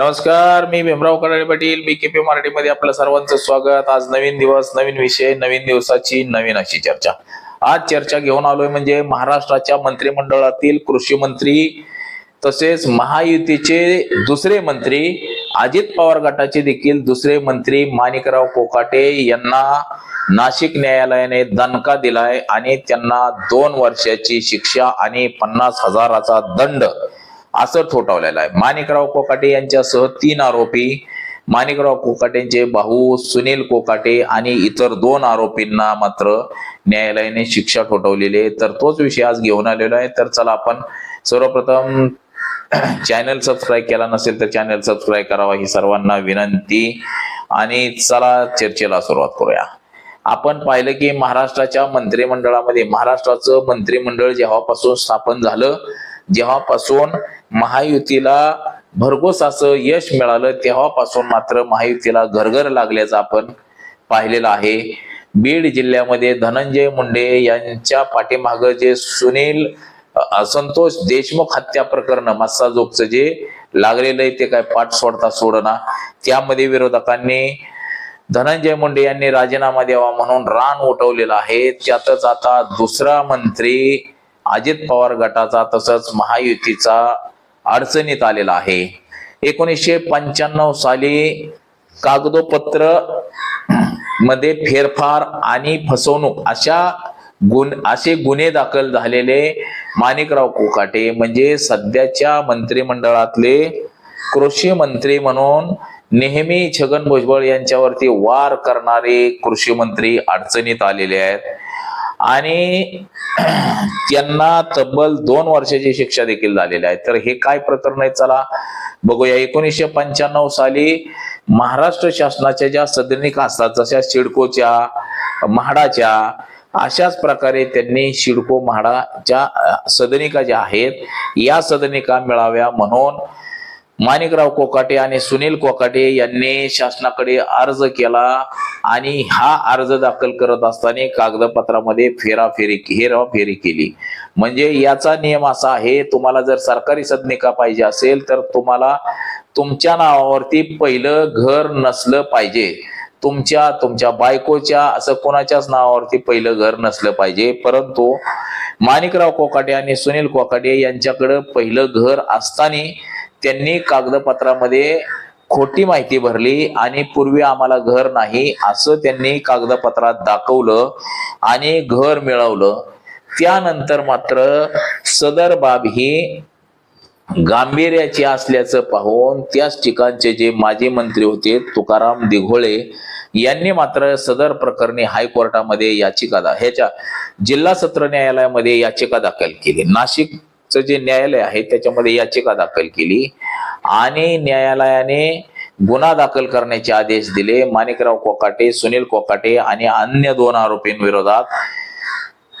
नमस्कार मी Bhimrao Kadale Patil. B K P मराठीमध्ये आपलं सर्वांचं स्वागत. आज नवीन दिवस नवीन विषय नवीन दिवसाची नवीन अशी चर्चा. आज चर्चा घेऊन आलोय म्हणजे महाराष्ट्राच्या मंत्रिमंडळातील कृषी मंत्री तसेच महायुतीचे दुसरे मंत्री अजित पवार गटाचे देखील दुसरे मंत्री माणिकराव कोकाटे यांना नाशिक न्यायालयाने दणका दिलाय आणि त्यांना दोन वर्षाची शिक्षा आणि पन्नास हजाराचा दंड असं ठोठावलेलं आहे. माणिकराव कोकाटे यांच्यासह तीन आरोपी माणिकराव कोकाटेंचे भाऊ सुनील कोकाटे आणि इतर दोन आरोपींना मात्र न्यायालयाने शिक्षा ठोठवलेली आहे. तर तोच विषय आज घेऊन आलेलो आहे. तर चला आपण सर्वप्रथम चॅनल सबस्क्राईब केला नसेल तर चॅनल सबस्क्राईब करावा ही सर्वांना विनंती. आणि चला चर्चेला सुरुवात करूया. आपण पाहिलं की महाराष्ट्राच्या मंत्रिमंडळामध्ये महाराष्ट्राचं मंत्रिमंडळ जेव्हापासून स्थापन झालं जेव्हापासून महायुतीला भरघोस असं यश मिळालं तेव्हापासून मात्र महायुतीला घरघर लागल्याचं आपण पाहिलेलं आहे. बीड जिल्ह्यामध्ये धनंजय मुंडे यांच्या पाठीमाग जे सुनील असंतोष संतोष देशमुख हत्या प्रकरण मस्साजोगचं जे लागलेलं आहे ते काय पाठ सोडता सोडना. त्यामध्ये विरोधकांनी धनंजय मुंडे यांनी राजीनामा द्यावा म्हणून रान उठवलेलं आहे. त्यातच आता दुसरा मंत्री अजित पवार गटाचा तसंच महायुतीचा अडचणीत आलेला आहे. एकोणीसशे पंच्याण्णव साली कागदोपत्रमध्ये फेरफार आणि फसवणूक अशा गुन असे गुन्हे दाखल झालेले माणिकराव कोकाटे म्हणजे सध्याच्या मंत्रिमंडळातले कृषी मंत्री म्हणून नेहमी छगन भुजबळ यांच्यावरती वार करणारे कृषी मंत्री अडचणीत आलेले आहेत. आणि त्यांना तब्बल दोन वर्षाची शिक्षा देखील झालेली आहे. तर हे काय प्रकरण आहे? चला बघूया. एकोणीसशे पंच्याण्णव साली महाराष्ट्र शासनाच्या ज्या सदनिका असतात जशा सिडकोच्या म्हाडाच्या अशाच प्रकारे त्यांनी शिडको म्हाडाच्या सदनिका ज्या आहेत या सदनिका मिळाव्या म्हणून माणिकराव कोकाटे आणि सुनील कोकाटे यांनी शासनाकडे अर्ज केला आणि हा अर्ज दाखल करत असताना कागदपत्रामध्ये फेराफेरी हेराफेरी केली. म्हणजे याचा नियम असा आहे तुम्हाला जर सरकारी सदनिका पाहिजे असेल तर तुम्हाला तुमच्या नावावरती पहिलं घर नसलं पाहिजे. तुमच्या तुमच्या बायकोच्या असं कोणाच्याच नावावरती पहिलं घर नसलं पाहिजे. परंतु माणिकराव कोकाटे आणि सुनील कोकाटे यांच्याकडं पहिलं घर असताना त्यांनी कागदपत्रामध्ये खोटी माहिती भरली आणि पूर्वी आम्हाला घर नाही असं त्यांनी कागदपत्रात दाखवलं आणि घर मिळवलं. त्यानंतर मात्र सदर बाब ही गांभीर्याची असल्याचं पाहून त्याच ठिकाणचे जे माजी मंत्री होते तुकाराम दिघोळे यांनी मात्र सदर प्रकरणी हायकोर्टामध्ये याचिका ह्याच्या जिल्हा सत्र न्यायालयामध्ये याचिका दाखल केली. नाशिक जे न्यायालय आहे त्याच्यामध्ये याचिका दाखल केली. आणि न्यायालयाने गुन्हा दाखल करण्याचे आदेश दिले. माणिकराव कोकाटे सुनील कोकाटे आणि अन्य दोन आरोपींविरोधात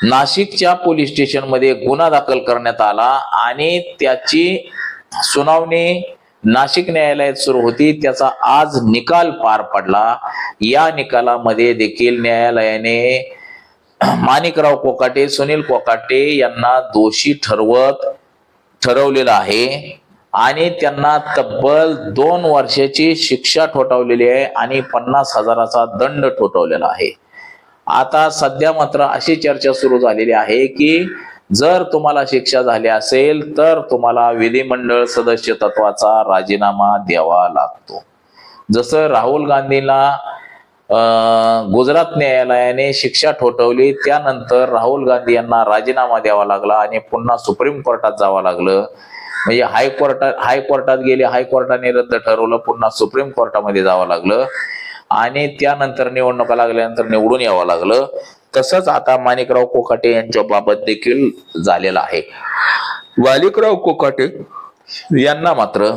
नाशिकच्या पोलीस स्टेशनमध्ये गुन्हा दाखल करण्यात आला आणि त्याची सुनावणी नाशिक न्यायालयात सुरू होती. त्याचा आज निकाल पार पडला. या निकालामध्ये देखील न्यायालयाने माणिकराव कोकाटे सुनील कोकाटे यांना दोषी ठरवत ठरवलेलं आहे. आणि त्यांना तब्बल दोन वर्षाची शिक्षा ठोठावलेली आहे आणि पन्नास हजाराचा दंड ठोठावलेला आहे. आता सध्या मात्र अशी चर्चा सुरू झालेली आहे की जर तुम्हाला शिक्षा झाली असेल तर तुम्हाला विधिमंडळ सदस्य तत्वाचा राजीनामा द्यावा लागतो. जसं राहुल गांधींना गुजरात न्यायालयाने शिक्षा ठोठवली. त्यानंतर राहुल गांधी यांना राजीनामा द्यावा लागला आणि पुन्हा सुप्रीम कोर्टात जावं लागलं. म्हणजे हायकोर्टात हायकोर्टात गेले हायकोर्टाने रद्द ठरवलं पुन्हा सुप्रीम कोर्टामध्ये जावं लागलं. आणि त्यानंतर निवडणुका लागल्यानंतर निवडून यावं लागलं. तसंच आता माणिकराव कोकाटे यांच्या बाबत देखील झालेलं आहे. वालिकराव कोकाटे? यांना मात्र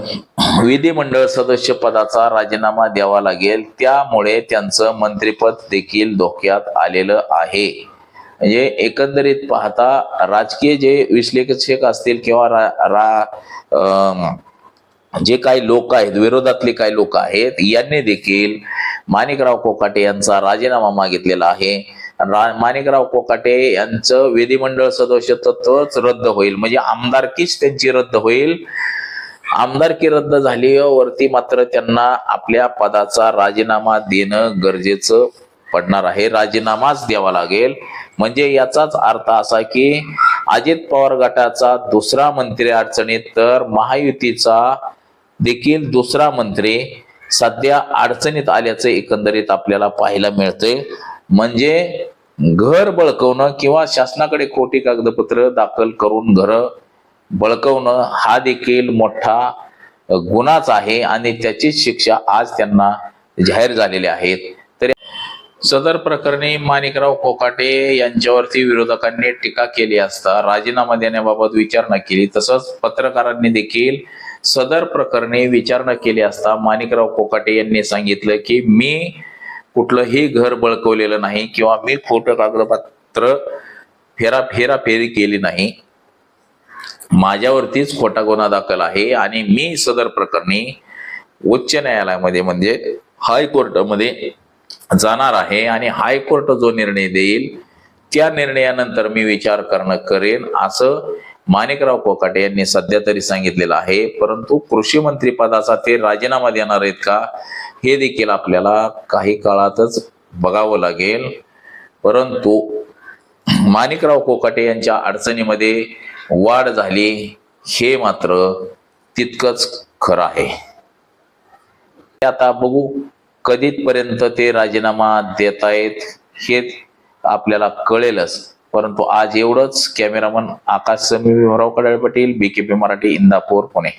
विधिमंडळ सदस्य पदाचा राजीनामा द्यावा लागेल. त्यामुळे त्यांचं मंत्रिपद देखील धोक्यात आलेलं आहे. म्हणजे एकंदरीत पाहता राजकीय जे विश्लेषक असतील किंवा रा, रा जे काही लोक आहेत विरोधातले काही लोक आहेत यांनी देखील माणिकराव कोकाटे यांचा राजीनामा मागितलेला आहे. माणिकराव कोकाटे यांचं विधिमंडळ सदस्यत्वच रद्द होईल. म्हणजे आमदारकीच त्यांची रद्द होईल. आमदारकी रद्द झाली वरती मात्र त्यांना आपल्या पदाचा राजीनामा देणं गरजेचं पडणार आहे. राजीनामाच द्यावा लागेल. म्हणजे याचाच अर्थ असा की अजित पवार गटाचा दुसरा मंत्री अडचणीत तर महायुतीचा देखील दुसरा मंत्री सध्या अडचणीत आल्याचं एकंदरीत आपल्याला पाहायला मिळतंय. म्हणजे घर बळकवणं किंवा शासनाकडे खोटी कागदपत्र दाखल करून घर बळकवणं हा देखील मोठा गुन्हाच आहे आणि त्याचीच शिक्षा आज त्यांना जाहीर झालेल्या आहेत तरी सदर प्रकरणी माणिकराव कोकाटे यांच्यावरती विरोधकांनी टीका केली असता राजीनामा देण्याबाबत विचारणा केली तसंच पत्रकारांनी देखील सदर प्रकरणी विचारणा केली असता माणिकराव कोकाटे यांनी सांगितलं की मी कुठलंही घर बळकवलेलं नाही किंवा मी खोटं कागदपत्र फेरा फेराफेरी केली नाही माझ्यावरतीच खोटा गुन्हा दाखल आहे आणि मी सदर प्रकरणी उच्च न्यायालयामध्ये म्हणजे हायकोर्टामध्ये जाणार आहे आणि हायकोर्ट जो निर्णय देईल त्या निर्णयानंतर मी विचार करणं करेन असं माणिकराव कोकाटे यांनी सध्या तरी सांगितलेलं आहे. परंतु कृषी मंत्री पदाचा ते राजीनामा देणार आहेत का? हे देखील आपल्याला काही काळातच बघावं लागेल. परंतु माणिकराव कोकाटे यांच्या अडचणीमध्ये वाढ झाली हे मात्र तितकंच खरं आहे. आता बघू कधीपर्यंत ते राजीनामा देत आहेत हे आपल्याला कळेलच. परंतु आज एवढंच कॅमेरामन आकाश समी भीमराव कडाळे पाटील बीकेपी मराठी इंदापूर पुणे.